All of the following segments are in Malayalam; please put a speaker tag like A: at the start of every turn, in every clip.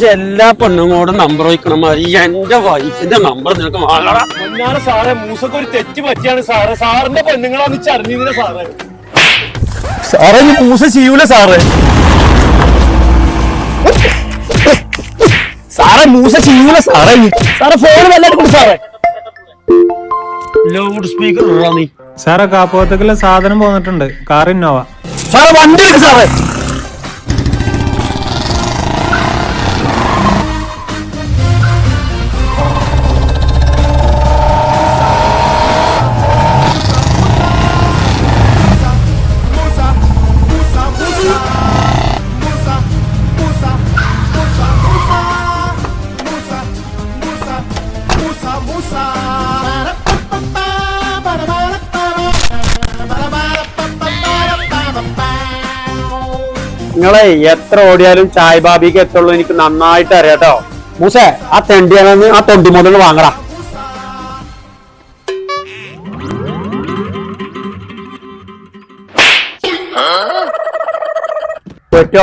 A: പക്ഷെ എല്ലാ പെണ്ണുങ്ങളോടും നമ്പർ വയ്ക്കണം മതി എന്റെ വൈഫിന്റെ നമ്പർ നിനക്ക്
B: സാറേ മൂസക്ക് ഒരു തെറ്റ് പറ്റിയാണ് സാറേ. സാറിന്റെ പെണ്ണുങ്ങളാന്ന് അറിഞ്ഞിരുന്ന സാറേ. സാറേ മൂസ ചെയ്യൂല സാറേ. സാറേ മൂസ ചെയ്യൂല സാറേ സാറേ ഫോൺ വല്ലതും സാറേ.
A: ലൗഡ് സ്പീക്കർ
C: സാറേ സാറെ സാധനം പോന്നിട്ടുണ്ട്. കാർ ഇന്നോവ
B: സാറേ വണ്ടി എടുക്ക് സാറേ.
A: നിങ്ങളെ എത്ര ഓടിയാലും ചായ് ബാബിക്ക് എത്തുള്ളൂ എനിക്ക് നന്നായിട്ട് അറിയാട്ടോ മൂസേ ആ തെണ്ടിയാണെന്ന് ആ തൊണ്ടി മുതൽ വാങ്ങടാ. പെട്ടി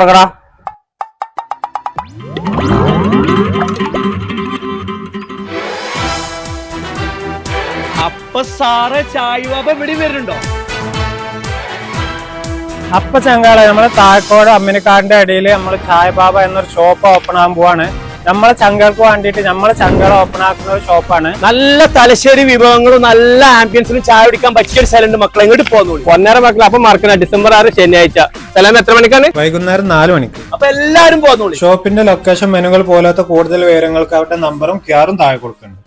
B: അപ്പൊ സാറ് ചായ് ബാബ ഇവിടെ വരുന്നുണ്ടോ?
C: അപ്പൊ ചങ്കാളെ നമ്മളെ താഴ്ക്കോട് അമ്മിനിക്കാടിന്റെ ഇടയിൽ നമ്മൾ ചായ് ബാബ എന്നൊരു ഷോപ്പ് ഓപ്പൺ ആകാൻ പോവാണ്. നമ്മളെ ചങ്കൾക്ക് വേണ്ടിയിട്ട് നമ്മളെ ചങ്കൾ ഓപ്പൺ ആക്കുന്ന ഒരു ഷോപ്പാണ്
B: നല്ല തലശ്ശേരി വിഭവങ്ങളും നല്ല ആംബിയൻസിലും ചായ കുടിക്കാൻ പറ്റിയ ഒരു സ്ഥലമുണ്ട് മക്കളെ. ഇങ്ങോട്ട് പോകുന്നു ഒന്നര മക്കളെ അപ്പൊ മറക്കണ ഡിസംബർ ആറ് ശനിയാഴ്ച. സ്ഥലം എത്ര മണിക്കാണ്?
C: വൈകുന്നേരം നാല് മണിക്ക്.
B: അപ്പൊ എല്ലാരും പോകുന്നു
C: ഷോപ്പിന്റെ ലൊക്കേഷൻ മെനുകൾ പോലത്തെ കൂടുതൽ വിവരങ്ങൾക്ക് അവരുടെ നമ്പറും ക്യാറും താഴെ കൊടുക്കുന്നുണ്ട്.